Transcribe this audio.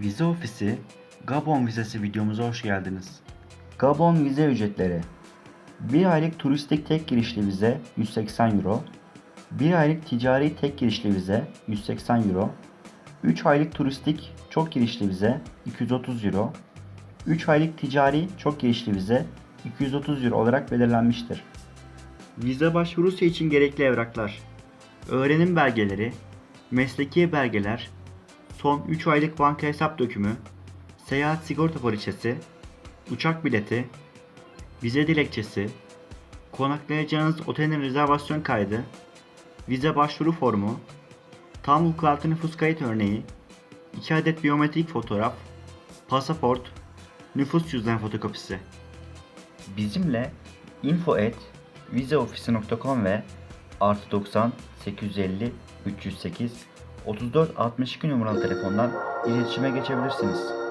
Vize Ofisi Gabon vizesi videomuza hoş geldiniz. Gabon vize ücretleri 1 aylık turistik tek girişli vize 180 Euro 1 aylık ticari tek girişli vize 180 Euro 3 aylık turistik çok girişli vize 230 Euro 3 aylık ticari çok girişli vize 230 Euro olarak belirlenmiştir. Vize başvurusu için gerekli evraklar Öğrenim belgeleri, mesleki belgeler, son 3 aylık banka hesap dökümü, seyahat sigorta poliçesi, uçak bileti, vize dilekçesi, konaklayacağınız otelin rezervasyon kaydı, vize başvuru formu, tam vukuatlı nüfus kayıt örneği, 2 adet biyometrik fotoğraf, pasaport, nüfus cüzdan fotokopisi. Bizimle info at vizeofisi.com ve artı 90 850 308 34 62 numaralı telefondan iletişime geçebilirsiniz.